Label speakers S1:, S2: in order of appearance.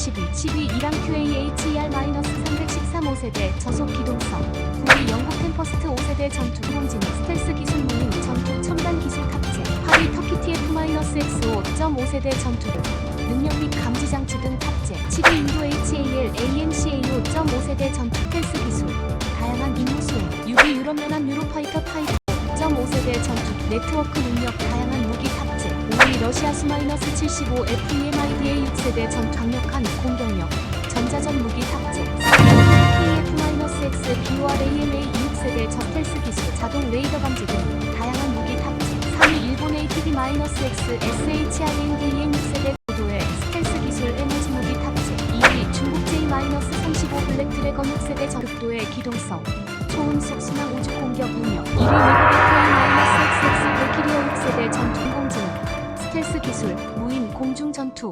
S1: 12, 12 이랑 QAHER-313 5세대 저속 기동성 9위 영국 템퍼스트 5세대 전투 프롬진 스텔스 기술 무인 전투 첨단 기술 탑재 8위 터키 TF-X5 5세대 전투lực 능력 및 감지 장치 등 탑재 7위 인도 HAL ANCA 5.5세대 전투 스텔스 기술 다양한 임무 수행 6위 유럽연합 유로파이터 타입 5세대 전투 네트워크 능력 다양한 무기 탑재 5위 러시아 수-75 FEMIDA 6 세대 전 강력한 공격력, 전자전 무기 탑재, KF-X BORALA 6세대 저스텔스 기술 자동 레이더 감지 등 다양한 무기 탑재, 3위 일본 ATD-X SHINDN 6세대 고도의 스텔스 기술 에너지 무기 탑재, 2위 중국 J-35 블랙 드래건 6세대 저극도의 기동성, 초음속 순항 우주 공격 능력. 2위 미국의 K-X X 볼키리아 6세대 전투 공중, 스텔스 기술, 무인 공중 전투,